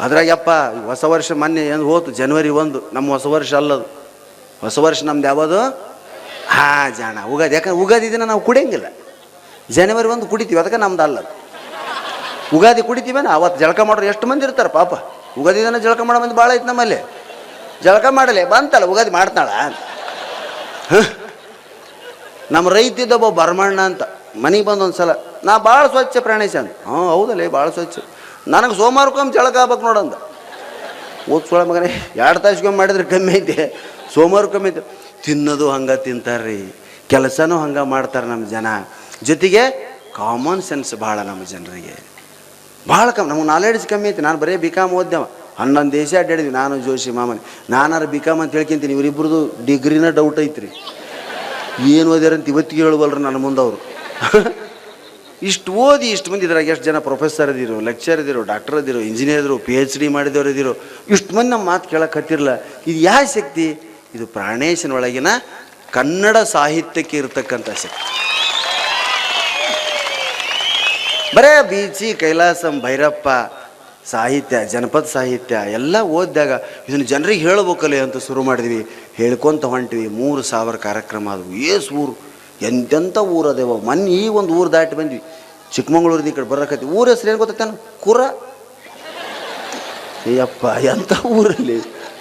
ಅದ್ರಾಗಪ್ಪ ಹೊಸ ವರ್ಷ ಮೊನ್ನೆ ಏನು ಹೋತು? ಜನವರಿ ಒಂದು. ನಮ್ಮ ಹೊಸ ವರ್ಷ ಅಲ್ಲದು. ಹೊಸ ವರ್ಷ ನಮ್ದು ಯಾವುದು? ಹಾಂ, ಜಾಣ. ಉಗಾದಿ. ಯಾಕಂದ್ರೆ ಉಗಾದಿ ದಿನ ನಾವು ಕುಡಿಯಂಗಿಲ್ಲ. ಜನವರಿ ಒಂದು ಕುಡಿತೀವಿ. ಅದಕ್ಕೆ ನಮ್ದು ಅಲ್ಲ ಅದು. ಉಗಾದಿ ಕುಡಿತೀವೇನ ಅವತ್ತು ಜಳಕ ಮಾಡೋರು ಎಷ್ಟು ಮಂದಿ ಇರ್ತಾರೆ ಪಾಪ. ಉಗಾದಿ ದಿನ ಜಳಕ ಮಾಡೋ ಮಂದಿ ಭಾಳ ಐತೆ ನಮ್ಮಲ್ಲಿ. ಜಳಕ ಮಾಡಲೇ, ಬಂತಲ್ಲ, ಉಗಾದಿ ಮಾಡ್ತಾಳ? ನಮ್ಮ ರೈತ ಇದ್ದೊಬ್ಬ ಬರ್ಮಣ್ಣ ಅಂತ. ಮನೆಗೆ ಬಂದೊಂದು ಸಲ ನಾ ಭಾಳ ಸ್ವಚ್ಛ ಪ್ರಾಣೇಶ ಅಂತ. ಹಾಂ ಹೌದಲ್ಲೇ ಭಾಳ ಸ್ವಚ್ಛ. ನನಗೆ ಸೋಮವಾರಕ್ಕೊಮ್ಮೆ ಜಳಕ ಆಗ್ಬೇಕು ನೋಡಂದ ಓದ್ಸೋಳ ಮಗನೇ, ಎರಡು ತಾಸಿಗೊಮ್ಮೆ ಮಾಡಿದ್ರೆ ಕಮ್ಮಿ ಐತೆ. ಸೋಮವಾರಕ್ಕೊಮ್ಮೆ ಐತೆ. ತಿನ್ನೋದು ಹಂಗೆ ತಿಂತಾರ್ರಿ, ಕೆಲಸನೂ ಹಂಗೆ ಮಾಡ್ತಾರೆ ನಮ್ಮ ಜನ. ಜೊತೆಗೆ ಕಾಮನ್ ಸೆನ್ಸ್ ಭಾಳ ನಮ್ಮ ಜನರಿಗೆ. ಭಾಳ ಕಮ್ಮಿ, ನಮ್ಗೆ ನಾಲೆಡ್ಜ್ ಕಮ್ಮಿ ಐತಿ. ನಾನು ಬರೀ ಬಿ ಕಾಮ್ ಓದ್ದವ. ಹನ್ನೊಂದು ದೇಶ ಅಡ್ಡಾಡಿದ್ವಿ ನಾನು ಜೋಶಿ ಮಾಮನಿ. ನಾನಾರು ಬಿ ಕಾಮ್ ಅಂತ ಹೇಳ್ಕೊಂತೀನಿ ಇವರಿಬ್ಬರದು ಡಿಗ್ರಿನ ಡೌಟ್ ಐತ್ರಿ. ಏನು ಓದ್ಯಾರಂತ ಇವತ್ತಿಗೆ ಹೇಳ್ಬಲ್ರಿ ನನ್ನ ಮುಂದೆ ಅವರು. ಇಷ್ಟು ಓದಿ ಇಷ್ಟು ಮಂದಿ ಇದ್ರಾಗ ಎಷ್ಟು ಜನ ಪ್ರೊಫೆಸರ್ ಇದ್ದೀರು ಲೆಕ್ಚರ್ ಇದ್ದೀರು ಡಾಕ್ಟರ್ ಇದ್ದೀರು ಇಂಜಿನಿಯರ್ ಇದ್ರು ಪಿ ಎಚ್ ಡಿ ಮಾಡಿದವ್ರು ಇದ್ದೀರು ಇಷ್ಟು ಮಂದಿ ನಮ್ಮ ಮಾತು ಕೇಳಕ್ಕೆ ಹತ್ತಿರಲ್ಲ ಇದು ಯಾವ ಶಕ್ತಿ? ಇದು ಪ್ರಾಣೇಶನ ಒಳಗಿನ ಕನ್ನಡ ಸಾಹಿತ್ಯಕ್ಕೆ ಇರತಕ್ಕಂಥ ಶಕ್ತಿ. ಬರೇ ಬೀಚಿ ಕೈಲಾಸಂ, ಭೈರಪ್ಪ, ಸಾಹಿತ್ಯ, ಜನಪದ ಸಾಹಿತ್ಯ, ಎಲ್ಲ ಓದಿದಾಗ ಇದನ್ನು ಜನರಿಗೆ ಹೇಳ್ಬೇಕಲ್ಲ ಅಂತ ಶುರು ಮಾಡಿದ್ವಿ. ಹೇಳ್ಕೊಂತ ಹೊಂಟ್ವಿ. ಮೂರು ಸಾವಿರ ಕಾರ್ಯಕ್ರಮ ಆದವು. ಏಸ್ ಊರು. ಎಂತೆಂಥ ಊರು ಅದೇವ. ಮೊನ್ನೆ ಈ ಒಂದು ಊರು ದಾಟಿ ಬಂದ್ವಿ. ಚಿಕ್ಕಮಂಗ್ಳೂರಿಂದ ಈ ಕಡೆ ಬರಕತ್ತಿ. ಊರ ಹೆಸರು ಏನು ಗೊತ್ತೇನು ಕುರ. ಅಯ್ಯಪ್ಪ ಎಂಥ ಊರಲ್ಲಿ?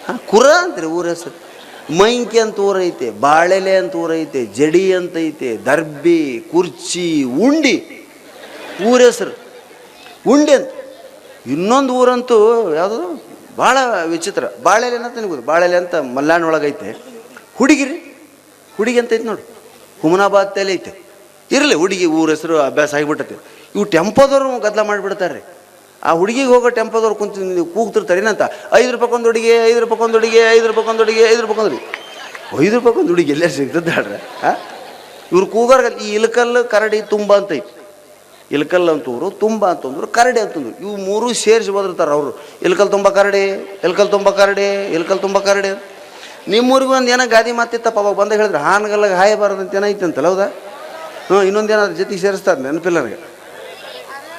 ಹಾಂ, ಕುರ ಅಂತೀರಿ ಊರ ಹೆಸರು. ಮೈಂಕಿ ಅಂತ ಊರೈತೆ ಬಾಳೆಲೆ ಅಂತ ಊರೈತೆ ಜಡಿ ಅಂತ ಐತೆ, ದರ್ಬಿ, ಕುರ್ಚಿ, ಉಂಡಿ. ಊರ ಹೆಸರು. ಉಂಡಿ ಅಂತ. ಇನ್ನೊಂದು ಊರಂತೂ ಯಾವುದು? ಭಾಳ ವಿಚಿತ್ರ. ಬಾಳೆಲೆ ಅಂತ ನಿಮಗೆ ಬಾಳೆಲೆ ಅಂತ ಮಲ್ಲಾಣ ಒಳಗೈತೆ. ಹುಡುಗಿರಿ? ಹುಡುಗಿ ಅಂತ ಐತೆ ನೋಡಿ? ಹುಮನಾಬಾದ್ ತಲೆ ಐತೆ. ಇರಲಿ, ಹುಡುಗಿ ಊರ ಹೆಸರು ಅಭ್ಯಾಸ ಆಗಿಬಿಟ್ಟತಿ. ಇವು ಟೆಂಪೋದವ್ರು ಗದ್ದಲ ಮಾಡಿಬಿಡ್ತಾರೆ. ಆ ಹುಡುಗಿಗೆ ಹೋಗೋ ಟೆಂಪೋದವ್ರು ಕುಂತು ಕೂಗ್ತಿರ್ತಾರೆ. ಏನಂತ? ಐದು ರೂಪಾಯಿ ಹುಡುಗಿ, ಐದು ರೂಪಾಯಿ ಹುಡುಗಿ, ಐದು ರೂಪಾಯಿ ಒಂದು ಹುಡುಗಿ, ಐದು ರೂಪಾಯಿ ಹುಡುಗಿ. ಐದು ರೂಪಾಯಿ ಒಂದು ಹುಡುಗಿ ಎಲ್ಲೇ ಸಿಗ್ತದೆ ಹೇಳ್ರೆ ಹಾಂ ಇವ್ರು ಕೂಗಾರ ಈ ಇಲಕಲ್ಲು ಕರಡಿ ತುಂಬ ಅಂತ ಐತಿ. ಅಂತೂರು, ತುಂಬ ಅಂತಂದ್ರು, ಕರಡಿ ಅಂತಂದ್ರು. ಇವು ಮೂರು ಸೇರಿಸಿ ಬದಿರ್ತಾರೆ ಅವರು. ಇಲ್ಕಲ್ ತುಂಬ ಕರಡಿ, ಇಲ್ಕಲ್ ತುಂಬ ಕರಡಿ, ಇಲ್ಕಲ್ ತುಂಬ ಕರಡಿ ನಿಮ್ಮೂರಿಗೂ ಒಂದು ಏನೋ ಗಾದಿ ಮಾತಿತ್ತಪ್ಪ, ಅವಾಗ ಬಂದಾಗ ಹೇಳಿದ್ರೆ, ಹಾನಗಲ್ಲಾಗ ಹಾಯಬಾರದು ಅಂತ ಏನೈತೆ ಅಂತಲ್ಲ ಹೌದಾ? ಹ್ಞೂ, ಇನ್ನೊಂದು ಏನಾದ್ರು ಜೊತೆಗೆ ಸೇರಿಸ್ತಾರೆ ನೆನಪಿಲ್ಲ ನನಗೆ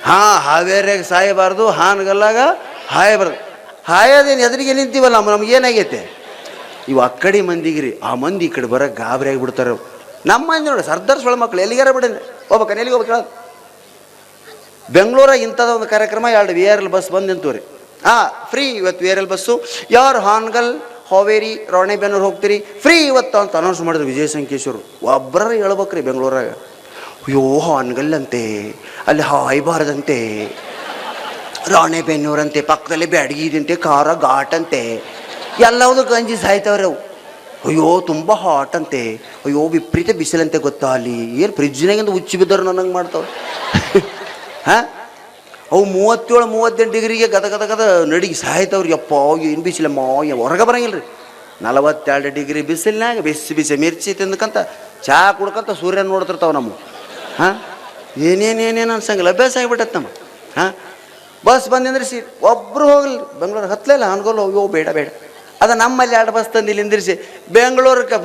ಹಾಂ, ಹಾವೇರಿಯಾಗ ಸಾಯಬಾರ್ದು, ಹಾನಗಲ್ಲಾಗ ಹಾಯಬಾರ್ದು. ಹಾಯೋದೇನು ಎದುರಿಗೆ ನಿಂತೀವಲ್ಲ ನಮ್ಗೆ ಏನಾಗೈತೆ? ಇವು ಅಕ್ಕಡಿ ಮಂದಿಗೆ ಮಂದಿಗಿರಿ, ಆ ಮಂದಿ ಈ ಕಡೆ ಬರೋ ಗಾಬರಿ ಆಗಿಬಿಡ್ತಾರೆ. ನಮ್ಮ ಮಂದಿ ನೋಡಿ, ಸರ್ದಾರ್ ಸೊಳ ಮಕ್ಳು, ಎಲ್ಲಿಗಾರ ಬಿಡಿ ಹೋಗ್ಬೇಕು, ಎಲ್ಲಿಗೆ ಹೋಗ್ಬೇಕು ಹೇಳು? ಬೆಂಗಳೂರಾಗ ಇಂಥದ್ದು ಒಂದು ಕಾರ್ಯಕ್ರಮ, ಎರಡು ವಿ ಆರ್ ಎಲ್ ಬಸ್ ಬಂದು ರೀ ಹಾಂ ಫ್ರೀ ಇವತ್ತು ವಿ ಆರ್ ಎಲ್ ಬಸ್ಸು ಯಾರು ಹಾನ್ಗಲ್, ಹಾವೇರಿ, ರಾಣೆಬೆನ್ನೂರು ಹೋಗ್ತೀರಿ? ಫ್ರೀ ಇವತ್ತು ಅಂತ ಅನೌನ್ಸ್ ಮಾಡಿದ್ರು ವಿಜಯ ಸಂಕೇಶ್ವರು ಒಬ್ಬರ ಹೇಳ್ಬೇಕ್ರಿ ಬೆಂಗಳೂರಾಗ. ಅಯ್ಯೋ ಹಾನ್ಗಲ್ ಅಂತೆ ಅಲ್ಲಿ ಹಾಯ್ಬಾರದಂತೆ ರಾಣೆಬೆನ್ನೂರಂತೆ ಪಕ್ಕದಲ್ಲಿ ಬ್ಯಾಡಗಿ ಇದಂತೆ, ಖಾರ ಘಾಟ್ ಅಂತೆ ಎಲ್ಲವುದು ಗಂಜಿ ಸಾಯ್ತವ್ರೆ ಅವು. ಅಯ್ಯೋ, ತುಂಬ ಹಾಟ್ ಅಂತೆ ಅಯ್ಯೋ, ವಿಪರೀತ ಬಿಸಿಲಂತೆ ಗೊತ್ತಾ ಅಲ್ಲಿ. ಏನು ಫ್ರಿಜ್ನಾಗಿಂದ ಉಚ್ಚಿ ಬಿದ್ದವ್ರು ನನಗೆ ಮಾಡ್ತಾವೆ ಹಾಂ? ಅವು ಮೂವತ್ತೇಳು, ಮೂವತ್ತೆಂಟು ಡಿಗ್ರಿಗೆ ಗದ ಗದ ಗದ ನಡಿಗೆ ಸಾಯ್ತವ್ರಿ. ಯಪ್ಪ, ಏನು ಬಿಸಿಲಮ್ಮ ಹೊರಗೆ ಬರಂಗಿಲ್ಲ ರೀ ನಲವತ್ತೆರಡು ಡಿಗ್ರಿ ಬಿಸಿಲಿನಾಗ ಬಿಸಿ ಬಿಸಿ ಮಿರ್ಚಿ ತಿಂದಕ್ಕಂತ ಚಹಾ ಕುಡ್ಕಂತ ಸೂರ್ಯ ನೋಡ್ತಿರ್ತಾವೆ ನಮ್ಮ ಹಾಂ? ಏನೇನೇನೇನು ಅನ್ಸಂಗಿಲ್ಲ. ಅಭ್ಯಾಸ ಆಗಿಬಿಟ್ಟತ್ ನಮ್ಮ. ಹಾಂ? ಬಸ್ ಬಂದಿಂದ್ರೆ ಸೀಟ್ ಒಬ್ಬರು ಹೋಗಲಿ. ಬೆಂಗಳೂರು ಹತ್ತಲಿಲ್ಲ ಹೋಗಿ ಅಯ್ಯೋ, ಬೇಡ ಬೇಡ. ಅದು ನಮ್ಮಲ್ಲಿ ಎರಡು ಬಸ್ ತಂದು ಇಲ್ಲಿ ನಿಂದಿರಿಸಿ.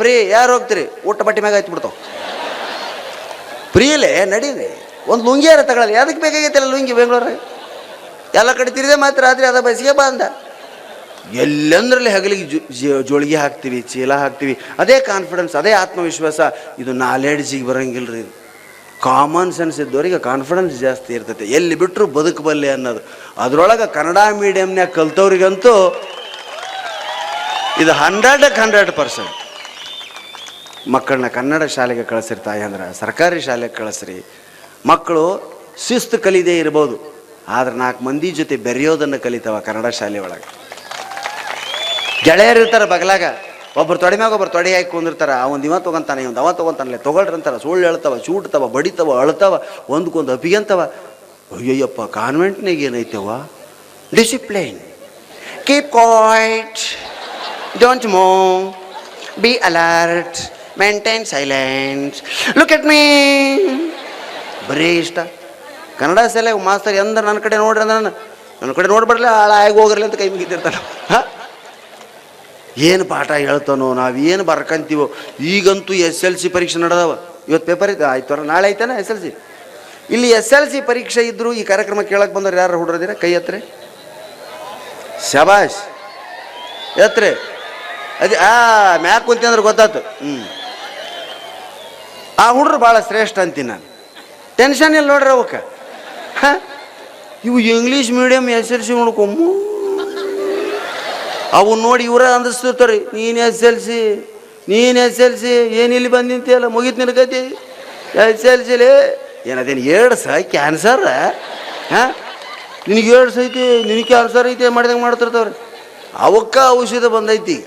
ಫ್ರೀ. ಯಾರು ಹೋಗ್ತೀರಿ? ಊಟ ಬಟ್ಟೆ ಮ್ಯಾಗ ಆಯ್ತು ಬಿಡ್ತಾವೆ ಫ್ರೀಲೇ ನಡೀರಿ ಒಂದು ಲುಂಗಿಯಾರ ತಗೊಳ್ಳಲ್ಲ ಯಾವ್ದಕ್ಕೆ ಬೇಕಾಗೈತಲ್ಲ ಲುಂಗಿ ಬೆಂಗಳೂರಾಗ? ಎಲ್ಲ ಕಡೆ ತಿರಿದೆ ಮಾತ್ರ ರಾತ್ರಿ ಅದ ಬಸ್ಸಿಗೆ ಬಂದ. ಎಲ್ಲಂದ್ರಲ್ಲಿ ಹಗಲಿಗೆ ಜೋಳಿಗೆ ಹಾಕ್ತೀವಿ, ಚೀಲ ಹಾಕ್ತೀವಿ. ಅದೇ ಕಾನ್ಫಿಡೆನ್ಸ್ ಅದೇ ಆತ್ಮವಿಶ್ವಾಸ. ಇದು ನಾಲೆಡ್ಜಿಗೆ ಬರೋಂಗಿಲ್ಲ ರೀ ಕಾಮನ್ ಸೆನ್ಸ್ ಇದ್ದವರಿಗೆ ಕಾನ್ಫಿಡೆನ್ಸ್ ಜಾಸ್ತಿ ಇರ್ತೈತೆ. ಎಲ್ಲಿ ಬಿಟ್ಟರು ಬದುಕಬಲ್ಲೆ ಅನ್ನೋದು. ಅದರೊಳಗೆ ಕನ್ನಡ ಮೀಡಿಯಮ್ನ್ಯಾಗ ಕಲ್ತವ್ರಿಗಂತೂ ಇದು ಹಂಡ್ರೆಡಕ್ಕೆ ಹಂಡ್ರೆಡ್ ಪರ್ಸೆಂಟ್ ಮಕ್ಕಳನ್ನ ಕನ್ನಡ ಶಾಲೆಗೆ ಕಳಿಸ್ರಿ ತಾಯಿ ಅಂದ್ರೆ, ಸರ್ಕಾರಿ ಶಾಲೆಗೆ ಕಳಿಸ್ರಿ. ಮಕ್ಕಳು ಶಿಸ್ತು ಕಲಿದೇ ಇರ್ಬೋದು. ಆದ್ರೆ ನಾಲ್ಕು ಮಂದಿ ಜೊತೆ ಬೆರೆಯೋದನ್ನು ಕಲಿತಾವ ಕನ್ನಡ ಶಾಲೆ ಒಳಗೆ. ಗೆಳೆಯರಿರ್ತಾರೆ ಬಗಲಾಗ. ಒಬ್ರು ತೊಡೆ ಮ್ಯಾಗ ಒಬ್ಬರು ತೊಡೆ ಹಾಕಿ ಕುಂದಿರ್ತಾರ. ಅವ್ನು ಇವ ತೊಗೊಂತಾನೆ ಇವ್ನು ಅವ ತೊಗೊಂತಾನಲ್ಲ. ತೊಗೊಳ್ರಂತಾರೆ ಸುಳ್ಳು ಹೇಳ್ತಾವ ಚೂಡ್ತಾವ ಬಡಿತಾವ, ಅಳ್ತಾವ ಒಂದ್ಕೊಂದು ಅಪಿಗೆಂತವ ಅಯ್ಯಯ್ಯಪ್ಪ ಕಾನ್ವೆಂಟ್ನಾಗ ಏನೈತವ discipline keep quiet don't move be alert maintain silence look at me ಬರೀ ಇಷ್ಟ. ಕನ್ನಡ ಸೆಲೆ ಮಾಸ್ತರ್ ಎಂದ್ರೆ ನನ್ನ ಕಡೆ ನೋಡ್ರಿ ಅಂದ್ರೆ ನಾನು ನನ್ನ ಕಡೆ ನೋಡ್ಬಿಡ್ಲಿ ಹಾಳಾಗಿ ಹೋಗ್ರಲ್ಲಿ ಅಂತ ಕೈ ಮುಗಿತಿರ್ತಾನೆ. ಹಾಂ? ಏನು ಪಾಠ ಹೇಳ್ತಾನೋ, ನಾವು ಏನು ಬರ್ಕಂತೀವೋ, ಈಗಂತೂ ಎಸ್ ಎಲ್ ಸಿ ಪರೀಕ್ಷೆ ನಡೆದವ. ಇವತ್ತು ಪೇಪರ್ ಐತೆ ಆಯ್ತು ನಾಳೆ ಐತಾನೆ ಎಸ್ ಎಲ್ ಸಿ? ಇಲ್ಲಿ ಎಸ್ ಎಲ್ ಸಿ ಪರೀಕ್ಷೆ ಇದ್ರು ಈ ಕಾರ್ಯಕ್ರಮ ಕೇಳಕ್ಕೆ ಬಂದವ್ರು ಯಾರು ಹುಡ್ರದಿರ ಕೈ ಹತ್ರೆ ಶಬಾಷ್. ಎತ್ರೆ ಅದೇ, ಆ, ಮ್ಯಾಕ್ ಕುಂತಿ ಅಂದ್ರೆ ಗೊತ್ತಾತು. ಹ್ಞೂ ಆ ಹುಡ್ರು ಭಾಳ ಶ್ರೇಷ್ಠ ಅಂತೀನಿ ನಾನು. ಟೆನ್ಷನ್ ಇಲ್ಲ ನೋಡ್ರಿ ಅವಕ್ಕೆ. ಹಾಂ? ಇವು English medium S L C ನೋಡ್ಕೊಮ್ಮು ಅವು ನೋಡಿ ಇವರ ಅಂದಿಸ್ತಿರ್ತಾರೆ ನೀನು ಎಸ್ ಎಲ್ ಸಿ, ನೀನು ಎಸ್ ಎಲ್ ಸಿ, ಏನು ಇಲ್ಲಿ ಬಂದು ನಿಂತಿಯಲ್ಲ, ಮುಗೀತು ನಿನಗತಿ ಎಸ್ ಎಲ್ ಸಿಲಿ ಏನದೇನು ಎರಡು ಸಹ ಕ್ಯಾನ್ಸರ್ ಹಾಂ? ನಿನಗೆ ಏಡ್ಸ್ ಐತಿ ನಿನಗೆ ಕ್ಯಾನ್ಸರ್ ಐತಿ ಮಾಡಿದಂಗೆ ಮಾಡ್ತಿರ್ತಾವ್ರಿ. ಅವಕ್ಕ ಔಷಧ ಬಂದೈತಿ.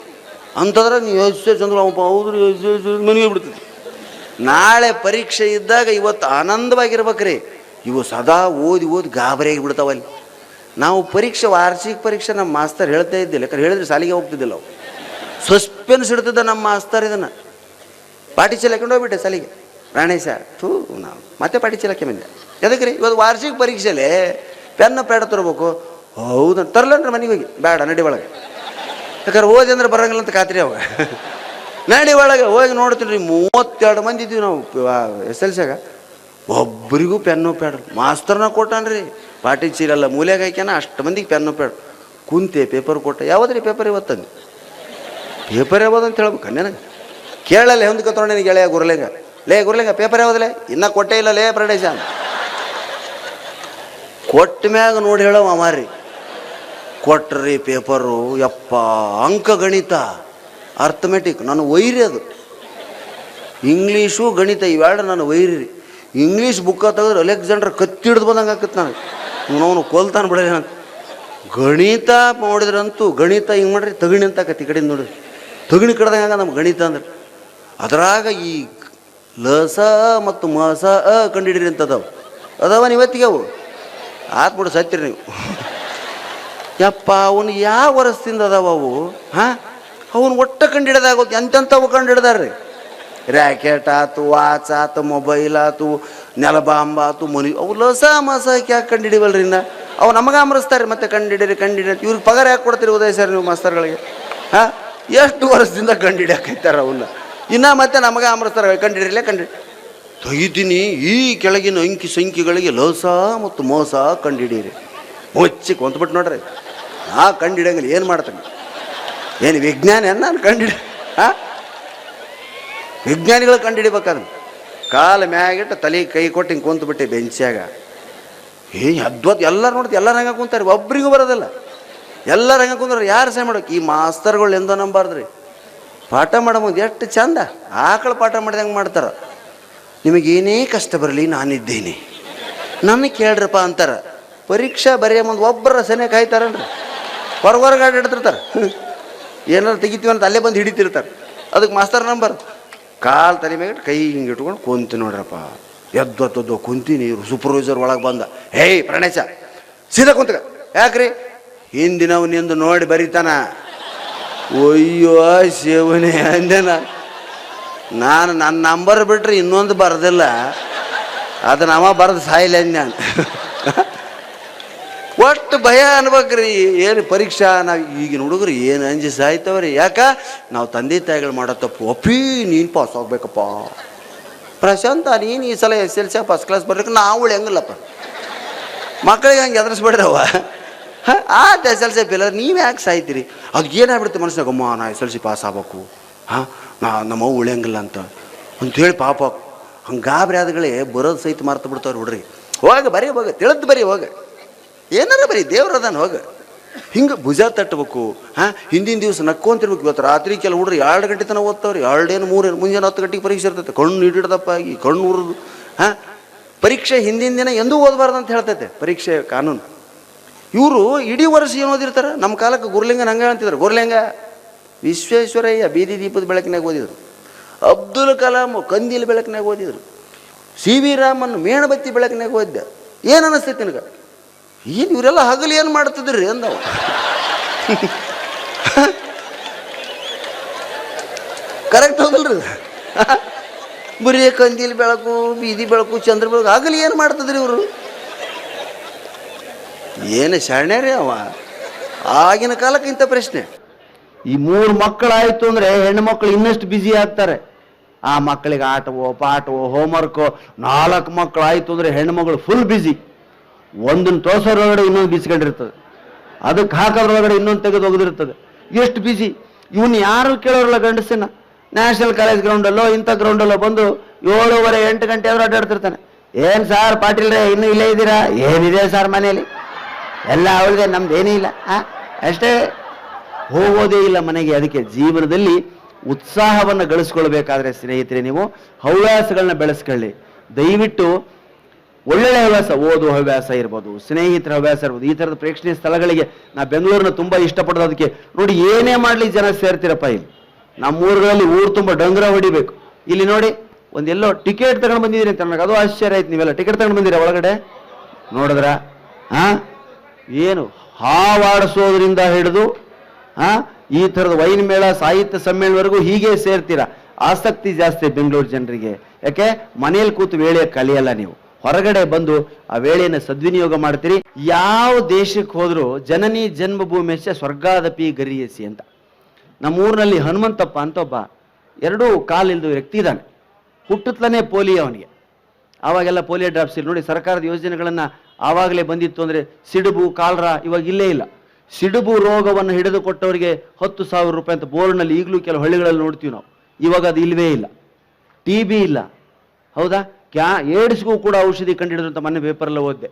ಅಂತಂದ್ರೆ ನೀವು ಎಸ್ ಎಲ್ ಚಂದ್ರ ಹೌದ್ರಿ, ಎಸ್ ಎಲ್ ಮನೆಗೆ ಬಿಡ್ತೈತಿ ನಾಳೆ ಪರೀಕ್ಷೆ ಇದ್ದಾಗ ಇವತ್ತು ಆನಂದವಾಗಿರ್ಬೇಕ್ರಿ. ಇವು ಸದಾ ಓದಿ ಓದಿ ಗಾಬರಿಯಾಗಿ ಬಿಡ್ತಾವಲ್ಲಿ ನಾವು ಪರೀಕ್ಷೆ, ವಾರ್ಷಿಕ ಪರೀಕ್ಷೆ ನಮ್ಮ ಮಾಸ್ತರ್ ಹೇಳ್ತಾ ಇದ್ದಿಲ್ಲ. ಯಾಕಂದ್ರೆ ಹೇಳಿದ್ರೆ ಸಾಲಿಗೆ ಹೋಗ್ತಿದ್ದಿಲ್ಲ ಅವು ಸಸ್ಪೆನ್ಸ್ ಇಡ್ತಿದ್ದ ನಮ್ಮ ಮಾಸ್ತರ್ ಇದನ್ನು. ಚೀಲ ಹಾಕೊಂಡು ಹೋಗ್ಬಿಟ್ಟೆ ಸಾಲಿಗೆ ಪ್ರಾಣೇಶ ಥೂ, ನಾವು ಮತ್ತೆ ಪಾಟಿ ಚೀಲಕ್ಕೆ ಬಂದೆ. ಎದಕ್ಕೆ ರೀ ಇವತ್ತು ವಾರ್ಷಿಕ ಪರೀಕ್ಷೆಲೆ ಪೆನ್, ಪ್ಯಾಡ ತರಬೇಕು. ಹೌದು ತರ್ಲನ್ರಿ ಮನೆಗೆ ಹೋಗಿ. ಬೇಡ ನಡಿ ಒಳಗೆ. ಯಾಕಂದ್ರೆ ಓದಿ ಅಂದ್ರೆ ಬರಂಗಿಲ್ಲ ಅಂತ ಖಾತ್ರಿ ಅವಾಗ. ನಡಿ ಒಳಗೆ, ಹೋಗಿ ನೋಡ್ತೀನಿ ರೀ. ಮೂವತ್ತೆರಡು ಮಂದಿ ಇದ್ದೀವಿ ನಾವು ಎಸ್ ಎಲ್ ಸಿಯಾಗ ಒಬ್ಬರಿಗೂ ಪೆನ್ನು, ಪ್ಯಾಡ್. ಮಾಸ್ತರ್ನ ಕೊಟ್ಟಾನ್ರಿ. ಪಾಟಿ ಚೀಲಲ್ಲ ಮೂಲೆಗೆ ಹಾಕ್ಯಾನ, ಅಷ್ಟು ಮಂದಿಗೆ ಪೆನ್ನು ಪೇಡ್ ಕುಂತೆ ಪೇಪರ್ ಕೊಟ್ಟೆ. ಯಾವುದ್ರಿ ಪೇಪರ್ ಇವತ್ತಂದು? ಪೇಪರ್ ಯಾವ್ದು ಅಂತ ಹೇಳ್ಬೇಕು ನನಗೆ ಕೇಳಲ್ಲ ಹೊಂದ್ಕ ತೊಗೊಂಡು ನಿನಗೆ ಗೆಳೆಯ ಗುರುಲೇಗ. ಲೇ, ಗುರುಲೇಗ ಪೇಪರ್ ಯಾವ್ದಲೇ ಇನ್ನೂ ಕೊಟ್ಟೇ ಇಲ್ಲ ಲೇ, ಪ್ರಡೇಶ ಕೊಟ್ಟ ಮ್ಯಾಗ ನೋಡಿ ಹೇಳವ ಮಾರಿ ಕೊಟ್ರಿ ಪೇಪರು ಯಪ್ಪ, ಅಂಕ ಗಣಿತ. ಅರ್ಥಮೆಟಿಕ್ ನಾನು ವೈರಿ ಅದು. ಇಂಗ್ಲೀಷು ಗಣಿತ, ಇವೆರಡು ನಾನು ವೈರಿ ಇಂಗ್ಲೀಷ್ ಬುಕ್ಕ ತೆಗೆದ್ರೆ ಅಲೆಕ್ಸಾಂಡ್ರ್ ಕತ್ತಿಡ್ದು ಬಂದಂಗೆ ಆಕತ್ ನಾನು ಅವನು ಕೊಲ್ತಾನೆ ಬಿಡಲಿ ಅಂತ ಗಣಿತ ಮಾಡಿದ್ರಂತೂ ಗಣಿತ ಹಿಂಗೆ ಮಾಡ್ರಿ ತಗಣಿ ಅಂತ ಆಕತಿ ಈ ಕಡೆಯಿಂದ ನೋಡ್ರಿ ತಗಣಿ ಕಡ್ದಂಗ ನಮ್ಮ ಗಣಿತ ಅಂದ್ರೆ. ಅದರಾಗ ಈ ಲಸ ಮತ್ತು ಮಸ ಅ ಕಂಡಿಡಿರಿ ಅಂತ ಅದಾವ. ಇವತ್ತಿಗೆ ಅವು? ಆತ್ಬಿಡು ಸತ್ತಿರಿ ನೀವು. ಯಪ್ಪ, ಅವನು ಯಾವ ವರ್ಷದಿಂದ ಅದಾವ ಅವು? ಹಾಂ? ಅವನು ಒಟ್ಟ ಕಂಡಿಡ್ದಾಗೋದು ಎಂತೆಂಥವು ಕಂಡಿಡ್ದಾರ್ರಿ? ರ್ಯಾಕೆಟ್ ಆತು ವಾಚ್ ಆತು ಮೊಬೈಲ್ ಆತು ನೆಲಬಾಂಬ ಆತು ಮನಿ. ಅವು ಲಸ ಮಸ ಯಾಕೆ ಕಂಡಿಡಿವಲ್ರಿ ಇನ್ನ? ಅವು ನಮಗೆ ಅಮರಿಸ್ತಾರೆ ಮತ್ತೆ ಕಂಡಿಡಿರಿ ಕಂಡಿಡಿ ಹಿಡಿಯಲಿ ಇವ್ರಿಗೆ ಪಗಾರ ಯಾಕೆ ಕೊಡ್ತೀರಿ ಉದಯ ಸರ್ ನೀವು ಮಾಸ್ತರ್ಗಳಿಗೆ? ಹಾಂ? ಎಷ್ಟು ವರ್ಷದಿಂದ ಕಂಡಿಡಿಯಾಕೈತಾರ ಅವನ್ನ ಇನ್ನು ಮತ್ತೆ ನಮಗೆ ಅಮರಿಸ್ತಾರೆ ಕಂಡಿಡಿರಲೇ ಕಂಡಿಡಿ. ತೆಗಿತೀನಿ ಈ ಕೆಳಗಿನ ಅಂಕಿ ಸಂಖ್ಯೆಗಳಿಗೆ ಲಸ ಮತ್ತು ಮೋಸ ಕಂಡಿಡೀರಿ. ಮುಚ್ಚಿ ಕೊಂತ್ಬಿಟ್ಟು ನೋಡ್ರಿ. ನಾ ಕಂಡಿಡಿಯಂಗಿಲ್ಲ ಏನು ಮಾಡ್ತಾನೆ? ಏನು ವಿಜ್ಞಾನ ನಾನು ಕಂಡಿಡಿ, ಹಾಂ? ವಿಜ್ಞಾನಿಗಳು ಕಂಡಿಡಿಬೇಕಾದ್ರೆ? ಕಾಲ ಮ್ಯಾಗಿಟ್ಟು ತಲೆ ಕೈ ಕೊಟ್ಟು ಹಿಂಗೆ ಕುಂತ್ಬಿಟ್ಟೆ ಬೆಂಚ್ಯಾಗ. ಏ ಅದ್ವತ್ ಎಲ್ಲರೂ ನೋಡ್ತಿ, ಎಲ್ಲರೂ ಹಂಗೆ ಕುಂತಾರೆ. ಒಬ್ರಿಗೂ ಬರೋದಿಲ್ಲ. ಎಲ್ಲರೂ ಹಂಗೆ ಕುಂದ್ರೆ ಯಾರು ಸಹ ಮಾಡೋಕೆ? ಈ ಮಾಸ್ತರ್ಗಳು ಎಂದೋ ನಂಬಾರ್ದ್ರಿ. ಪಾಠ ಮಾಡೋ ಮುಂದೆ ಎಷ್ಟು ಚಂದ. ಆಕಳು ಪಾಠ ಮಾಡಿದಂಗೆ ಮಾಡ್ತಾರೆ. ನಿಮಗೇನೇ ಕಷ್ಟ ಬರಲಿ, ನಾನಿದ್ದೇನೆ. ನನಗೆ ಕೇಳ್ರಪ್ಪ ಅಂತಾರೆ. ಪರೀಕ್ಷಾ ಬರೆಯೋ ಮುಂದೆ ಒಬ್ಬರ ಸನೆ ಕಾಯ್ತಾರನ್ರಿ? ಹೊರಗೆ ಹೊರಗೆ ಆಡಾಡ್ತಿರ್ತಾರೆ ಏನಾರು ತೆಗಿತೀವಿ ಅಂತ ಅಲ್ಲೇ ಬಂದು ಹಿಡಿತಿರ್ತಾರೆ. ಅದಕ್ಕೆ ಮಾಸ್ತರ್ ನಂಬರ್. ಕಾಲು ತಲೆ ಮೇಲೆ ಕೈ ಹಿಂಗೆ ಇಟ್ಕೊಂಡು ಕುಂತು ನೋಡ್ರಪ್ಪ. ಎದ್ದೊತ್ತದ್ದು ಕುಂತೀನಿ ಇವರು ಸೂಪರ್ವೈಸರ್ ಒಳಗೆ ಬಂದ. ಹೇಯ್, ಪ್ರಣೇಶ, ಸೀದಾ ಕುಂತ ಯಾಕ್ರಿ? ಹಿಂದಿನವ್ ನಿಂದು ನೋಡಿ ಬರೀತಾನ. ಅಯ್ಯೋ, ಶಿವನೇ ಅಂದೆನ ನಾನು ನನ್ನ ನಂಬರ್ ಬಿಟ್ರೆ ಇನ್ನೊಂದು ಬರೋದಿಲ್ಲ. ಅದನ್ನ ಅವ ಬರೆದು ಸಾಯಿಲೆ ನಾನು. ಒಟ್ಟು ಭಯ ಅನ್ಬೇಕ್ರಿ. ಏನು ಪರೀಕ್ಷಾ, ನಾವು ಈಗಿನ ಹುಡುಗರು ಏನು ಅಂಜಿ ಸಾಯ್ತವ್ರಿ. ಯಾಕ? ನಾವು ತಂದೆ ತಾಯಿಗಳು ಮಾಡೋ ತಪ್ಪು. ಅಪ್ಪಿ, ನೀನು ಪಾಸ್ ಆಗ್ಬೇಕಪ್ಪ. ಪ್ರಶಾಂತ, ನೀನು ಈ ಸಲ S L C first class ಬರ್ಲಿಕ್ಕೆ ನಾವು ಹೆಂಗಿಲ್ಲಪ್ಪ. ಮಕ್ಕಳಿಗೆ ಹಂಗೆ ಎದುರಿಸ್ಬಿಡ್ರವ ಆತ ಎಸ್ ಎಲ್ ಸಿ ಪಿಲ್ಲರ್ ನೀವು ಯಾಕೆ ಸಾಯ್ತೀರಿ? ಅದು ಏನಾಗ್ಬಿಡುತ್ತೆ ಮನಸ್ಸಿನಾಗ ಅಮ್ಮ, ನಾ ಎಸ್ ಎಲ್ ಸಿ ಪಾಸ್ ಆಗ್ಬೇಕು. ಹಾಂ, ನಾ ನಮ್ಮವ್ವ ಉಳಿಯಂಗಿಲ್ಲ ಅಂತ. ಅಂತೇಳಿ ಪಾಪ ಹಂಗೆ ಗಾಬರಿ ಆದಗಳೇ ಬರೋದು ಸಹಿತ ಮಾರ್ತು ಬಿಡ್ತಾವ್ರಿ ಹುಡ್ರಿ. ಹೋಗ, ಬರೀ ಹೋಗ, ತಿಳಿದು ಬರೀ ಹೋಗ. ಏನಾರ ಬರೀ ದೇವ್ರದಾನ ಹೋಗ. ಹಿಂಗೆ ಭುಜ ತಟ್ಟಬೇಕು ಹಾಂ, ಹಿಂದಿನ ದಿವಸ ನಕ್ಕೊಂತಿರ್ಬೇಕು ಇವತ್ತು ರಾತ್ರಿ ಕೆಲವು ಹುಡ್ರು ಎರಡು ಗಂಟೆ ತನಕ ಓದ್ತಾವ್ರಿ, ಎರಡೇನು ಮೂರೇನು, ಮುಂಜಾನೆ ಹತ್ತು ಗಂಟೆಗೆ ಪರೀಕ್ಷೆ ಇರ್ತೈತೆ. ಕಣ್ಣು ಹಿಡಿದಪ್ಪ ಈ ಕಣ್ಣು ಉರಿದು, ಹಾಂ. ಪರೀಕ್ಷೆ ಹಿಂದಿನ ದಿನ ಎಂದೂ ಓದಬಾರ್ದು ಅಂತ ಹೇಳ್ತೈತೆ, ಪರೀಕ್ಷೆ ಕಾನೂನು. ಇವರು ಇಡೀ ವರ್ಷ ಏನು ಓದಿರ್ತಾರೆ? ನಮ್ಮ ಕಾಲಕ್ಕೆ ಗುರುಲಿಂಗ ಹಂಗೆ ಅಂತಿದ್ರು. ಗುರುಲಿಂಗ, ವಿಶ್ವೇಶ್ವರಯ್ಯ ಬೀದಿ ದೀಪದ ಬೆಳಕಿನಾಗ ಓದಿದ್ರು. ಅಬ್ದುಲ್ ಕಲಾಂ ಕಂದಿಲ್ ಬೆಳಕಿನಾಗ ಓದಿದ್ರು. ಸಿ ವಿ ರಾಮನ್ ಮೇಣಬತ್ತಿ ಬೆಳಕಿನಾಗ ಓದಿದ್ದೆ ಏನು ಅನಿಸ್ತೈತಿ ನಿನಗೆ? ಏನು ಇವರೆಲ್ಲ ಹಗಲು ಏನು ಮಾಡ್ತಿದ್ರಿ ಅಂದವ. ಕರೆಕ್ಟ್ ಹೌದಲ್ರಿ? ಬರೀ ಕಂದಿಲ್ ಬೆಳಕು, ಬೀದಿ ಬೆಳಕು, ಚಂದ್ರ ಬೆಳಕು, ಹಗಲು ಏನು ಮಾಡ್ತಿದ್ರಿ ಇವರು? ಏನು ಶರಣೆ ರೀ ಅವ? ಆಗಿನ ಕಾಲಕ್ಕೆ ಇಂಥ ಪ್ರಶ್ನೆ. ಈ ಮೂರು ಮಕ್ಕಳಾಯ್ತು ಅಂದ್ರೆ ಹೆಣ್ಣು ಮಕ್ಕಳು ಇನ್ನಷ್ಟು ಬ್ಯುಸಿ ಆಗ್ತಾರೆ. ಆ ಮಕ್ಕಳಿಗೆ ಆಟವೋ, ಪಾಠವೋ ಹೋಮ್ವರ್ಕೋ ನಾಲ್ಕು ಮಕ್ಕಳು ಆಯ್ತು ಅಂದ್ರೆ ಹೆಣ್ಣು ಮಗಳು ಫುಲ್ ಬ್ಯುಸಿ ಒಂದನ್ನು ತೋರ್ಸೋರೊಳಗಡೆ ಇನ್ನೊಂದು ಬೀಸ್ಕೊಂಡಿರ್ತದೆ. ಅದಕ್ಕೆ ಹಾಕೋದ್ರೊಳಗಡೆ ಇನ್ನೊಂದು ತೆಗೆದು ಹೋಗದಿರ್ತದೆ ಎಷ್ಟು ಬಿಸಿ ಇವನು ಯಾರು ಕೇಳೋರಲ್ಲ ಗಂಡಸಿನ ನ್ಯಾಷನಲ್ ಕಾಲೇಜ್ ಗ್ರೌಂಡಲ್ಲೋ ಇಂಥ ಗ್ರೌಂಡಲ್ಲೋ ಬಂದು ಏಳುವರೆ, ಎಂಟು ಗಂಟೆ ಆದರೂ ಅಡ್ಡಾಡ್ತಿರ್ತಾನೆ. ಏನು ಸಾರ್ ಪಾಟೀಲ್ರೇ, ಇನ್ನೂ ಇಲ್ಲೇ ಇದ್ದೀರಾ? ಏನಿದೆ ಸರ್ ಮನೆಯಲ್ಲಿ ಎಲ್ಲ ಅವಳಿದೆ, ನಮ್ದು ಏನೂ ಇಲ್ಲ ಅಷ್ಟೇ. ಹೋಗೋದೇ ಇಲ್ಲ ಮನೆಗೆ, ಅದಕ್ಕೆ ಜೀವನದಲ್ಲಿ ಉತ್ಸಾಹವನ್ನು ಗಳಿಸ್ಕೊಳ್ಬೇಕಾದ್ರೆ ಸ್ನೇಹಿತರೆ ನೀವು ಹವ್ಯಾಸಗಳನ್ನ ಬೆಳೆಸ್ಕೊಳ್ಳಿ. ದಯವಿಟ್ಟು ಒಳ್ಳೊಳ್ಳೆ ಹವ್ಯಾಸ, ಓದುವ ಹವ್ಯಾಸ ಇರ್ಬೋದು, ಸ್ನೇಹಿತರ ಹವ್ಯಾಸ ಇರ್ಬೋದು, ಈ ಥರದ ಪ್ರೇಕ್ಷಣೀಯ ಸ್ಥಳಗಳಿಗೆ ನಾ ಬೆಂಗಳೂರನ್ನ ಇಷ್ಟಪಡೋದು. ಅದಕ್ಕೆ ನೋಡಿ ಏನೇ ಮಾಡಲಿ ಜನ ಸೇರ್ತಿರಪ್ಪ ಇಲ್ಲಿ. ನಮ್ಮ ಊರುಗಳಲ್ಲಿ ಊರು ತುಂಬ ಡಂಗ್ರ ಹೊಡಿಬೇಕು. ಇಲ್ಲಿ ನೋಡಿ, ಒಂದೆಲ್ಲೋ ಟಿಕೆಟ್ ತಗೊಂಡು ಬಂದಿದ್ದೀರಿ ಅಂತ ನನಗೆ ಅದು ಆಶ್ಚರ್ಯ ಆಯ್ತು. ನೀವೆಲ್ಲ ಟಿಕೆಟ್ ತಗೊಂಡು ಬಂದಿರ ಒಳಗಡೆ? ನೋಡಿದ್ರ? ಹಾಂ? ಏನು ಹಾವಾಡಿಸೋದ್ರಿಂದ ಹಿಡಿದು, ಹಾಂ? ಈ ಥರದ ವೈನ್ ಮೇಳ, ಸಾಹಿತ್ಯ ಸಮ್ಮೇಳನವರೆಗೂ ಹೀಗೆ ಸೇರ್ತೀರಾ? ಆಸಕ್ತಿ ಜಾಸ್ತಿ ಬೆಂಗಳೂರು ಜನರಿಗೆ. ಯಾಕೆ? ಮನೆಯಲ್ಲಿ ಕೂತು ವೇಳೆ ಕಲಿಯಲ್ಲ ನೀವು. ಹೊರಗಡೆ ಬಂದು ಆ ವೇಳೆಯನ್ನು ಸದ್ವಿನಿಯೋಗ ಮಾಡ್ತೀರಿ. ಯಾವ ದೇಶಕ್ಕೆ ಹೋದರೂ ಜನನಿ ಜನ್ಮಭೂಮಿಯಶ್ಚ ಸ್ವರ್ಗಾದಪಿ ಗರಿಯಸಿ ಅಂತ. ನಮ್ಮೂರಿನಲ್ಲಿ ಹನುಮಂತಪ್ಪ ಅಂತ ಒಬ್ಬ ಎರಡೂ ಕಾಲಿಲ್ದು ವ್ಯಕ್ತಿ ಇದ್ದಾನೆ. ಹುಟ್ಟುತ್ತಲೇ ಪೋಲಿಯೋ ಅವನಿಗೆ. ಆವಾಗೆಲ್ಲ ಪೋಲಿಯೋ ಡ್ರಾಪ್ಸ್ ಇಲ್ಲ ನೋಡಿ ಸರ್ಕಾರದ ಯೋಜನೆಗಳನ್ನು ಆವಾಗಲೇ ಬಂದಿತ್ತು ಅಂದರೆ ಸಿಡುಬು, ಕಾಲ್ರ ಇವಾಗ ಇಲ್ಲೇ ಇಲ್ಲ. ಸಿಡುಬು ರೋಗವನ್ನು ಹಿಡಿದು ಕೊಟ್ಟವರಿಗೆ ಹತ್ತು ಸಾವಿರ ರೂಪಾಯಿ ಅಂತ ಬೋರ್ಡ್ನಲ್ಲಿ ಈಗಲೂ ಕೆಲವು ಹಳ್ಳಿಗಳಲ್ಲಿ ನೋಡ್ತೀವಿ ನಾವು. ಇವಾಗ ಅದು ಇಲ್ಲವೇ ಇಲ್ಲ. ಟಿ ಬಿ ಇಲ್ಲ. ಹೌದಾ? ಕ್ಯಾ ಏಡ್ಸ್ಗೂ ಕೂಡ ಔಷಧಿ ಕಂಡಿಡಿದ್ರು ಅಂತ ಮೊನ್ನೆ ಪೇಪರಲ್ಲಿ ಓದಿದೆ.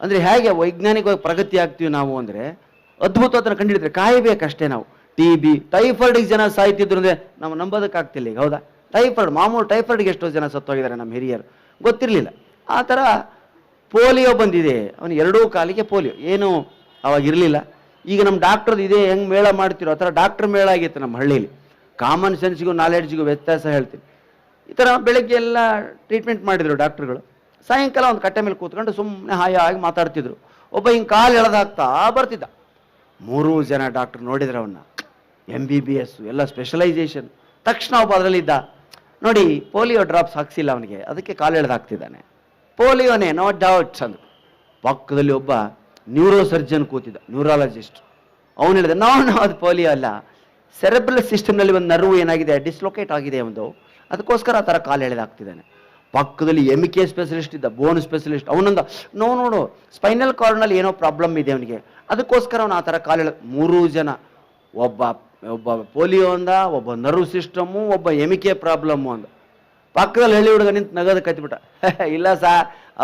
ಅಂದರೆ ಹೇಗೆ ವೈಜ್ಞಾನಿಕವಾಗಿ ಪ್ರಗತಿ ಆಗ್ತೀವಿ ನಾವು ಅಂದರೆ ಅದ್ಭುತ ಅದನ್ನು ಕಂಡಿಡಿದ್ರೆ ಕಾಯಬೇಕಷ್ಟೇ ನಾವು. ಟಿ ಬಿ ಟೈಫಾಯ್ಡಿಗೆ ಜನ ಸಾಯ್ತಿದ್ರು ಅಂದರೆ ನಾವು ನಂಬೋದಕ್ಕಾಗ್ತಿಲ್ಲ ಈಗ, ಹೌದಾ? ಟೈಫಾಯ್ಡ್ ಮಾಮೂಲು ಟೈಫಾಯ್ಡ್ಗೆ ಎಷ್ಟೋ ಜನ ಸತ್ತೋಗಿದ್ದಾರೆ ನಮ್ಮ ಹಿರಿಯರು. ಗೊತ್ತಿರಲಿಲ್ಲ. ಆ ಥರ ಪೋಲಿಯೋ ಬಂದಿದೆ. ಅವನು ಎರಡೂ ಕಾಲಿಗೆ ಪೋಲಿಯೋ. ಏನು ಅವಾಗ ಇರಲಿಲ್ಲ. ಈಗ ನಮ್ಮ ಡಾಕ್ಟ್ರದ್ದು ಇದೇ ಹೆಂಗೆ ಮೇಳ ಮಾಡ್ತಿರೋ, ಆ ಥರ ಡಾಕ್ಟ್ರ್ ಮೇಳ ಆಗಿತ್ತು ನಮ್ಮ ಹಳ್ಳಿಯಲ್ಲಿ ಕಾಮನ್ ಸೆನ್ಸ್ಗೂ ನಾಲೆಡ್ಜ್ಗೂ ವ್ಯತ್ಯಾಸ ಹೇಳ್ತೀನಿ. ಈ ಥರ ಬೆಳಗ್ಗೆ ಎಲ್ಲ ಟ್ರೀಟ್ಮೆಂಟ್ ಮಾಡಿದರು ಡಾಕ್ಟ್ರುಗಳು ಸಾಯಂಕಾಲ ಒಂದು ಕಟ್ಟೆ ಮೇಲೆ ಕೂತ್ಕೊಂಡು ಸುಮ್ಮನೆ ಹಾಯಾಗಿ ಮಾತಾಡ್ತಿದ್ರು. ಒಬ್ಬ ಹಿಂಗೆ ಕಾಲು ಎಳೆದಾಗ್ತಾ ಬರ್ತಿದ್ದ. ಮೂರೂ ಜನ ಡಾಕ್ಟರ್ ನೋಡಿದ್ರು ಅವನ್ನ ಎಂ ಬಿ ಬಿ ಎಸ್ ಎಲ್ಲ ಸ್ಪೆಷಲೈಸೇಷನ್ ತಕ್ಷಣ ಒಬ್ಬ ಅದರಲ್ಲಿದ್ದ. ನೋಡಿ, ಪೋಲಿಯೋ ಡ್ರಾಪ್ಸ್ ಹಾಕ್ಸಿಲ್ಲ ಅವನಿಗೆ. ಅದಕ್ಕೆ ಕಾಲು ಎಳೆದಾಗ್ತಿದ್ದಾನೆ ಪೋಲಿಯೋನೇ ನೋ ಡೌಟ್ಸ್ ಅಂದರು ಪಕ್ಕದಲ್ಲಿ ಒಬ್ಬ ನ್ಯೂರೋ ಸರ್ಜನ್ ಕೂತಿದ್ದ ನ್ಯೂರಾಲಜಿಸ್ಟ್ ಅವನು ಹೇಳಿದ ನಾವು ನಾವು ಅದು ಪೋಲಿಯೋ ಅಲ್ಲ. ಸೆರೆಬ್ರಲ್ ಸಿಸ್ಟಮ್ನಲ್ಲಿ ಒಂದು ನರ್ವು ಏನಾಗಿದೆ? ಡಿಸ್ಲೊಕೇಟ್ ಆಗಿದೆ ಒಂದು. ಅದಕ್ಕೋಸ್ಕರ ಆ ಥರ ಕಾಲು ಎಳೆದಾಗ್ತಿದ್ದಾನೆ. ಪಕ್ಕದಲ್ಲಿ ಎಂ ಕೆ ಸ್ಪೆಷಲಿಸ್ಟ್ ಇದ್ದ ಬೋನ್ ಸ್ಪೆಷಲಿಸ್ಟ್ ಅವನಂದ, ನೋ ನೋಡು ಸ್ಪೈನಲ್ ಕಾರ್ಡ್ನಲ್ಲಿ ಏನೋ ಪ್ರಾಬ್ಲಮ್ ಇದೆ ಅವನಿಗೆ. ಅದಕ್ಕೋಸ್ಕರ ಅವನು ಆ ಥರ ಕಾಲು ಎಳೆ ಮೂರು ಜನ, ಒಬ್ಬ ಒಬ್ಬ ಪೋಲಿಯೋ ಅಂದ, ಒಬ್ಬ ನರ್ವ್ ಸಿಸ್ಟಮು ಒಬ್ಬ ಎಂ ಕೆ ಪ್ರಾಬ್ಲಮ್ಮು ಅಂದ. ಪಕ್ಕದಲ್ಲಿ ಹೇಳಿ ಹುಡುಗ ನಿಂತು ನಗದ ಕತ್ಬಿಟ್ಟ ಇಲ್ಲ ಸಾ,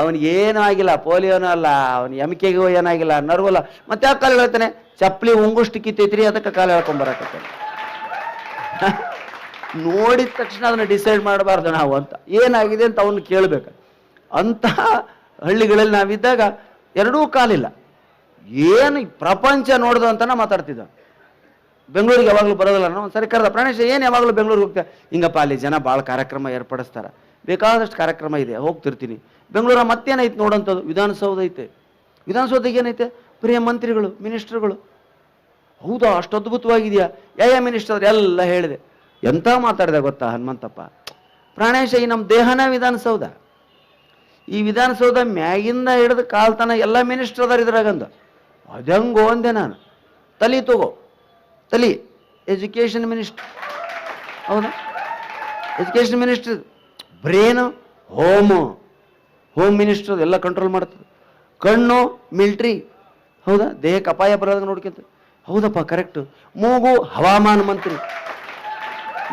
ಅವನಿಗೆ ಏನೂ ಆಗಿಲ್ಲ, ಪೋಲಿಯೋನೂ ಅಲ್ಲ, ಅವನು ಎಂ ಕೆಗೂ ಏನಾಗಿಲ್ಲ ನರ್ವ್ ಅಲ್ಲ ಮತ್ತೆ ಯಾವ ಕಾಲು ಹೇಳ್ತಾನೆ ಚಪ್ಪಲಿ ಉಂಗುಷ್ಟು ಕಿತ್ತೈತ್ರಿ, ಅದಕ್ಕೆ ಕಾಲು ಹೇಳ್ಕೊಂಬರಕತ್ತಾನೆ ನೋಡಿದ ತಕ್ಷಣ ಅದನ್ನ ಡಿಸೈಡ್ ಮಾಡಬಾರ್ದು ನಾವು ಅಂತ. ಏನಾಗಿದೆ ಅಂತ ಅವನು ಕೇಳಬೇಕು. ಅಂತಹ ಹಳ್ಳಿಗಳಲ್ಲಿ ನಾವಿದ್ದಾಗ ಎರಡೂ ಕಾಲಿಲ್ಲ. ಏನು ಪ್ರಪಂಚ ನೋಡ್ದು ಅಂತಾನೆ ಮಾತಾಡ್ತಿದ್ದ. ಬೆಂಗಳೂರಿಗೆ ಯಾವಾಗಲೂ ಬರೋದಿಲ್ಲ ನಾವು. ಸರಿ, ಕರೆದ ಪ್ರಾಣೇಶ, ಏನು ಯಾವಾಗಲೂ ಬೆಂಗಳೂರಿಗೆ ಹೋಗ್ತಾ ಹಿಂಗಪ್ಪ, ಅಲ್ಲಿ ಜನ ಭಾಳ ಕಾರ್ಯಕ್ರಮ ಏರ್ಪಡಿಸ್ತಾರೆ. ಬೇಕಾದಷ್ಟು ಕಾರ್ಯಕ್ರಮ ಇದೆ, ಹೋಗ್ತಿರ್ತೀನಿ. ಬೆಂಗಳೂರ ಮತ್ತೇನೈತೆ ನೋಡೋಂಥದ್ದು? ವಿಧಾನಸೌಧ ಐತೆ. ವಿಧಾನಸೌಧಕ್ಕೆ ಏನೈತೆ? ಪ್ರಿಯ ಮಂತ್ರಿಗಳು, ಮಿನಿಸ್ಟ್ರುಗಳು. ಹೌದಾ, ಅಷ್ಟು ಅದ್ಭುತವಾಗಿದೆಯಾ? ಯಾವ ಮಿನಿಸ್ಟರ್ ಎಲ್ಲ ಹೇಳಿದೆ. ಎಂತ ಮಾತಾಡಿದೆ ಗೊತ್ತಾ ಹನುಮಂತಪ್ಪ? ಪ್ರಾಣೇಶ ಈ ನಮ್ಮ ದೇಹನ ವಿಧಾನಸೌಧ. ಈ ವಿಧಾನಸೌಧ ಮ್ಯಾಗಿಂದ ಹಿಡಿದು ಕಾಲ್ತನ ಎಲ್ಲ ಮಿನಿಸ್ಟರ್ ಅದಾರ ಇದ್ರಾಗಂದು. ಅದಂಗೋ ಅಂದೆ ನಾನು. ತಲಿ ತಗೋ. ತಲಿ. ಎಜುಕೇಷನ್ ಮಿನಿಸ್ಟರ್ ಹೌದಾ? Education minister brain, home. Home minister ಎಲ್ಲ ಕಂಟ್ರೋಲ್ ಮಾಡ್ತದೆ. ಕಣ್ಣು, ಮಿಲ್ಟ್ರಿ. ಹೌದಾ? ದೇಹಕ್ಕೆ ಅಪಾಯ ಬರೋದಾಗ ನೋಡ್ಕೊಂತ. ಹೌದಪ್ಪ ಕರೆಕ್ಟ್ ಮೂಗು, ಹವಾಮಾನ ಮಂತ್ರಿ.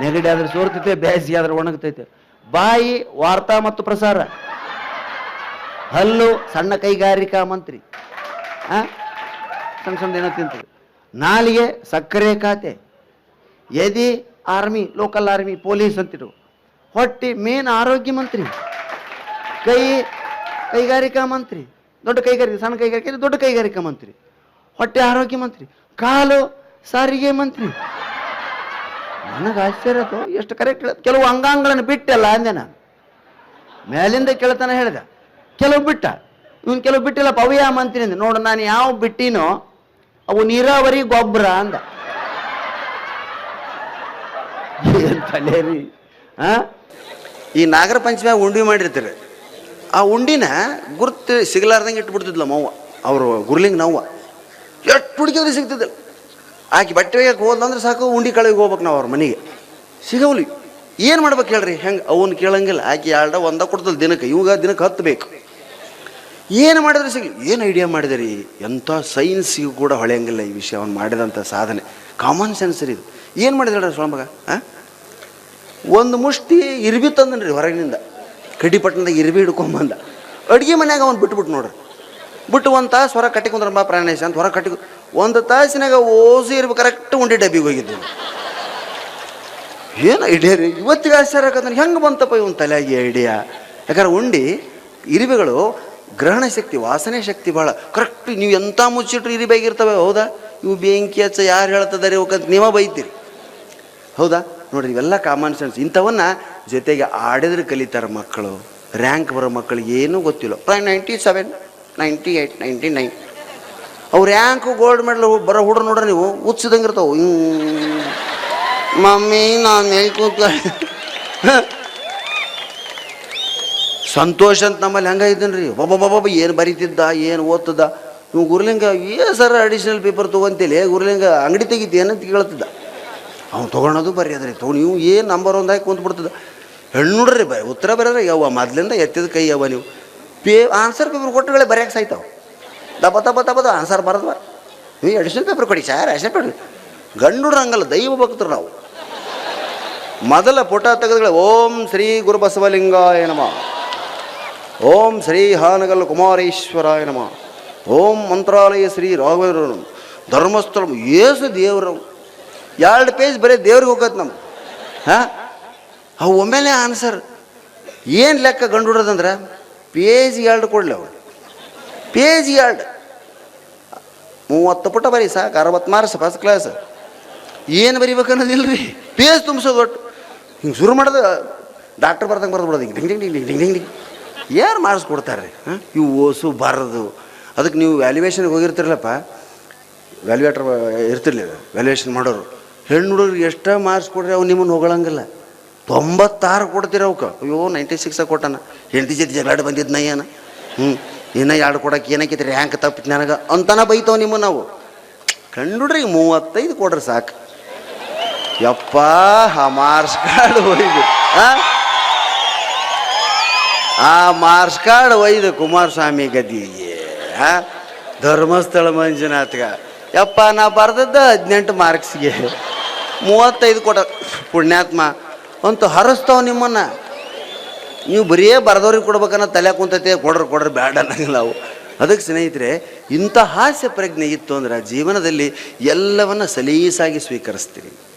ನೆಗಡಿ ಆದ್ರೆ ಸೋರ್ತೈತೆ, ಬೇಸಿ ಆದ್ರೆ ಒಣಗ್ತೈತೆ. ಬಾಯಿ ವಾರ್ತಾ ಮತ್ತು ಪ್ರಸಾರ. ಹಲ್ಲು ಸಣ್ಣ ಕೈಗಾರಿಕಾ ಮಂತ್ರಿ. ಸಣ್ಣ ಸಣ್ಣ ಏನೋ ತಿಂತದೆ. ನಾಲಿಗೆ ಸಕ್ಕರೆ ಖಾತೆ. ಎದಿ ಆರ್ಮಿ, ಲೋಕಲ್ ಆರ್ಮಿ, ಪೊಲೀಸ್ ಅಂತಿರು. ಹೊಟ್ಟಿ ಮೇನ್ ಆರೋಗ್ಯ ಮಂತ್ರಿ. ಕೈ ಕೈಗಾರಿಕಾ ಮಂತ್ರಿ. ದೊಡ್ಡ ಕೈಗಾರಿಕೆ, ಸಣ್ಣ ಕೈಗಾರಿಕೆ ದೊಡ್ಡ ಕೈಗಾರಿಕಾ ಮಂತ್ರಿ. ಹೊಟ್ಟೆ ಆರೋಗ್ಯ ಮಂತ್ರಿ. ಕಾಲು ಸಾರಿಗೆ ಮಂತ್ರಿ. ನನಗೆ ಆಶ್ಚರ್ಯ ಆಯ್ತು ಎಷ್ಟು ಕರೆಕ್ಟ್ ಕೆಲವು ಅಂಗಾಂಗಗಳನ್ನು ಬಿಟ್ಟಲ್ಲ ಅಂದೆ ನಾನು. ಮೇಲಿಂದ ಕೇಳ್ತಾನ ಹೇಳಿದೆ. ಕೆಲವು ಬಿಟ್ಟ. ಇವನು ಕೆಲವು ಬಿಟ್ಟಿಲ್ಲ ಪವಿಯ ಮಂತ್ರಿ ನೋಡು, ನಾನು ಯಾವ ಬಿಟ್ಟಿನೋ, ಅವು ನೀರಾವರಿ ಗೊಬ್ಬರ ಅಂದ. ತಲೆರಿ ಆ? ಈ ನಾಗರ ಪಂಚಮಿಯಾಗ ಉಂಡಿ ಮಾಡಿರ್ತಾರೆ. ಆ ಉಂಡಿನ ಗುರ್ತು ಸಿಗಲಾರ್ದಂಗೆ ಇಟ್ಬಿಡ್ತಿದ್ಲ ಮವ್ವ. ಅವರು ಗುರ್ಲಿಂಗ್ ನವ್ವ. ಎಷ್ಟು ಹುಡುಕಿದ್ರೆ ಸಿಗ್ತಿದ್ದಿಲ್ಲ ಆಕೆ ಬಟ್ಟೆ ಒಯ್ಯಕ್ಕೆ ಹೋದಂದ್ರೆ ಸಾಕು, ಉಂಡಿ ಕಳೆಗೆ ಹೋಗ್ಬೇಕು ನಾವು ಅವ್ರ ಮನೆಗೆ. ಸಿಗವಲಿ ಏನು ಮಾಡ್ಬೇಕು ಹೇಳ್ರಿ? ಹೆಂಗೆ? ಅವನು ಕೇಳಂಗಿಲ್ಲ. ಆಕೆ ಎರಡ ಒಂದ ಕೊಡ್ತಲ್ಲ ದಿನಕ್ಕೆ. ಇವಾಗ ದಿನಕ್ಕೆ ಹತ್ತು ಬೇಕು. ಏನು ಮಾಡಿದ್ರೆ ಸಿಗಲಿ? ಏನು ಐಡಿಯಾ ಮಾಡಿದಿರಿ? ಎಂಥ ಸೈನ್ಸಿಗೂ ಕೂಡ ಹೊಳೆಯಂಗಿಲ್ಲ ಈ ವಿಷಯ. ಅವ್ನು ಮಾಡಿದಂಥ ಸಾಧನೆ. ಕಾಮನ್ ಸೆನ್ಸ್ ರೀ ಇದು. ಏನು ಮಾಡಿದ್ರೆ ಸೊಳಮಗ ಹಾಂ ಒಂದು ಮುಷ್ಟಿ ಇರ್ಬಿ ತಂದನ್ರಿ ಹೊರಗಿನಿಂದ. ಕಡಿಪಟ್ಟಣದಾಗ ಇರ್ಬಿ ಹಿಡ್ಕೊಂಬಂದ. ಅಡುಗೆ ಮನ್ಯಾಗ ಅವ್ನು ಬಿಟ್ಬಿಟ್ಟು ನೋಡ್ರಿ. ಬಿಟ್ಟು ಒಂದು ತಾಸು ಹೊರ ಕಟ್ಟಿ ಕುಂದ್ರ ಪ್ರಾಣೇಶ ಅಂತ. ಹೊರ ಕಟ್ಟಿ ಒಂದು ತಾಸಿನಾಗ ಓಸಿ ಇರ್ಬೇಕು ಕರೆಕ್ಟ್ ಉಂಡಿ ಡಬ್ಬಿಗೆ ಹೋಗಿದ್ದು. ಏನು ಐಡಿಯಾ ರೀ? ಇವತ್ತಿಗೆ ಆಶ್ಚರ್ಯ ಆಗತ್ತೆ ಹೆಂಗೆ ಬಂತಪ್ಪ ಇವನ್ ತಲೆಯಾಗಿ ಐಡಿಯಾ ಯಾಕಂದ್ರೆ ಉಂಡಿ ಇರಿವೆಗಳು ಗ್ರಹಣ ಶಕ್ತಿ, ವಾಸನೆ ಶಕ್ತಿ ಭಾಳ ಕರೆಕ್ಟ್ ನೀವು ಎಂಥ ಮುಚ್ಚಿಟ್ರು ಇರಿಬೇಕಿರ್ತವೆ ಹೌದಾ? ಇವು ಬೆಂಕಿ ಹಚ್ಚ ಯಾರು ಹೇಳ್ತದಾರೆ ಇವಕ್ಕಂತ ನೀವ ಬೈತೀರಿ. ಹೌದಾ? ನೋಡ್ರಿ, ಇವೆಲ್ಲ ಕಾಮನ್ ಸೆನ್ಸ್ ಇಂಥವನ್ನ ಜೊತೆಗೆ ಆಡಿದ್ರೆ ಕಲಿತಾರೆ ಮಕ್ಕಳು. ರ್ಯಾಂಕ್ ಬರೋ ಮಕ್ಕಳಿಗೆ ಏನೂ ಗೊತ್ತಿಲ್ಲ. ಪ್ರಾಯ್ ninety seven ninety eight ninety nine ಅವ್ರು ರ್ಯಾಂಕು ಗೋಲ್ಡ್ ಮೆಡಲ್ ಬರೋ ಹುಡ್ರು ನೋಡ್ರಿ ನೀವು ಉತ್ಸಿದಂಗೆ ಇರ್ತಾವೆ. ಮಮ್ಮಿ, ನಾನು ಕೂತ ಸಂತೋಷ ಅಂತ ನಮ್ಮಲ್ಲಿ ಹಂಗೆ ಇದ್ದೀನಿ ರೀ ಒಬ್ಬೊಬ್ಬೊಬ್ಬ ಏನು ಬರೀತಿದ್ದ, ಏನು ಓದ್ತದ. ನೀವು ಗುರುಲಿಂಗ, ಏ ಸರ್ ಅಡಿಷನಲ್ ಪೇಪರ್ ತೊಗೊಂತೇಳಿ ಗುರುಲಿಂಗ, ಅಂಗಡಿ ತೆಗಿತಿ ಏನಂತ ಕೇಳ್ತಿದ್ದ. ಅವ್ನು ತೊಗೊಳೋದು ಬರೆಯೋದ್ರಿ ತೊಗೊಂಡು ನೀವು ಏನು ನಂಬರ್ ಒಂದಾಗಿ ಕುಂತ್ಬಿಡ್ತದ. ಹೆಣ್ಣು ನೋಡ್ರಿ ಬ ಉತ್ತರ ಬರೋದ್ರೆ ಯವ್ವ, ಮೊದ್ಲಿಂದ ಎತ್ತಿದ ಕೈ ಯವ್ವ ನೀವು. ಪೇ ಆನ್ಸರ್ ಪೇಪರ್ ಕೊಟ್ಟಗಳೇ ಬರೆಯಕ್ಕೆ ಸಾಯ್ತಾವ. ದಪ ದಪ ದಪದ ಆನ್ಸರ್ ಬರದ್ವ ನೀವು ಅಡಿಷನಲ್ ಪೇಪರ್ ಕೊಡಿ ಸರ್ ಅಡಿಷನಲ್ ಪೇಪರ್ ಗಂಡು ಹಂಗಲ್ಲ ದೈವ ಭಕ್ತರು ನಾವು ಮೊದಲ ಪುಟ ತೆಗೆದುಗಳ ಓಂ ಶ್ರೀ ಗುರು ಬಸವಲಿಂಗಾಯ ನಮ ಓಂ ಶ್ರೀ ಹಾನಗಲ್ ಕುಮಾರೇಶ್ವರಾಯ ನಮ ಓಂ ಮಂತ್ರಾಲಯ ಶ್ರೀ ರಾಘವೇಂದ್ರ ಧರ್ಮಸ್ಥಳ ಏಸು ದೇವ್ರವು ಎರಡು ಪೇಜ್ ಬರೀ ದೇವ್ರಿಗೆ ಹೋಗತ್ತೆ ನಮ್ಗೆ ಹಾಂ ಅವು ಒಮ್ಮೆಲೆ ಆನ್ಸರ್ ಏನು ಲೆಕ್ಕ ಗಂಡು ಹುಡೋದಂದ್ರೆ ಪೇಜ್ ಎರಡು ಕೊಡ್ಲಿ ಅವಳು ಪೇಜ್ ಎರಡು. ಮೂವತ್ತು ಪುಟ ಬರೀ ಸಾಕು ಅರವತ್ತು ಮಾರ್ಕ್ಸ್ ಫಸ್ಟ್ ಕ್ಲಾಸ್ ಏನು ಬರಿಬೇಕು ಅನ್ನೋದಿಲ್ಲ ರೀ ಪೇಜ್ ತುಂಬಿಸೋದು ಒಟ್ಟು ಹಿಂಗೆ ಶುರು ಮಾಡೋದು ಡಾಕ್ಟ್ರ್ ಬರ್ದಂಗೆ ಬರೆದು ಬಿಡೋದು ಹಿಂಗೆ, ಡಿಂಗ್ ಡಿಂಗ್ ಡಿಂಗ್ ಡಿಂಗ್ ಡಿಂಗ್ ಡಿಂಗ್. ಯಾರು ಮಾರ್ಕ್ಸ್ ಕೊಡ್ತಾರೆ? ಹಾಂ ಇವು ಓಸು ಬಾರದು. ಅದಕ್ಕೆ ನೀವು ವ್ಯಾಲ್ಯೂಯೇಷನ್ಗೆ ಹೋಗಿರ್ತಿರಲಪ್ಪ. ವ್ಯಾಲ್ಯೂಯೇಟರ್ ಇರ್ತಿರ್ಲಿಲ್ಲ ವ್ಯಾಲ್ಯೂಯೇಷನ್ ಮಾಡೋರು. ಹೆಣ್ಣು ಹುಡುಗರು ಎಷ್ಟೇ ಮಾರ್ಕ್ಸ್ ಕೊಡ್ರಿ ಅವು ನಿಮ್ಮನ್ನು ಹೊಗಳಂಗಿಲ್ಲ. ತೊಂಬತ್ತಾರು ಕೊಡ್ತೀರ ಅವಕ್ಕೆ ಅಯ್ಯೋ ನೈಂಟಿ ಸಿಕ್ಸಾಗ ಕೊಟ್ಟಾನ. ಹೆಂಡತಿ ಜೊತೆ ಜಗಳಾಡಿ ಬಂದಿದ್ದು ನಯ್ಯನ ಹ್ಞೂ ಇನ್ನೂ ಎರಡು ಕೊಡಕ್ಕೆ ಏನಕ್ಕೆ ರ್ಯಾಂಕ್ ತಪ್ಪಿತ್ತು ನನಗೆ ಅಂತನ ಬೈತಾವ ನಿಮ್ಮ ನಾವು. ಕಂಡುಡ್ರಿ ಮೂವತ್ತೈದು ಕೊಡ್ರಿ ಸಾಕು. ಯಪ್ಪ, ಆ ಮಾರ್ಕ್ಸ್ ಕಾರ್ಡ್ ಒಯ್ದು, ಆ? ಮಾರ್ಕ್ಸ್ ಕಾರ್ಡ್ ಒಯ್ದು ಕುಮಾರಸ್ವಾಮಿ ಗದಿಗೆ? ಧರ್ಮಸ್ಥಳ ಮಂಜುನಾಥ್ಗ. ಯಪ್ಪ, ನಾ ಬರ್ದದ್ದು ಹದಿನೆಂಟು ಮಾರ್ಕ್ಸ್ಗೆ ಮೂವತ್ತೈದು ಕೊಡ ಪುಣ್ಯಾತ್ಮ, ಅಂತೂ ಹರಸ್ತಾವ ನಿಮ್ಮನ್ನ. ನೀವು ಬರೀ ಬರೆದವ್ರಿಗೆ ಕೊಡ್ಬೇಕನ್ನ ತಲೆ ಕುಂತೈತೆ, ಕೊಡ್ರಿ ಕೊಡ್ರಿ ಬೇಡ ಅನ್ನೋಂಗಿಲ್ಲ ನಾವು. ಅದಕ್ಕೆ ಸ್ನೇಹಿತರೆ, ಇಂಥ ಹಾಸ್ಯ ಪ್ರಜ್ಞೆ ಇತ್ತು ಅಂದ್ರೆ ಜೀವನದಲ್ಲಿ ಎಲ್ಲವನ್ನ ಸಲೀಸಾಗಿ ಸ್ವೀಕರಿಸ್ತೀರಿ.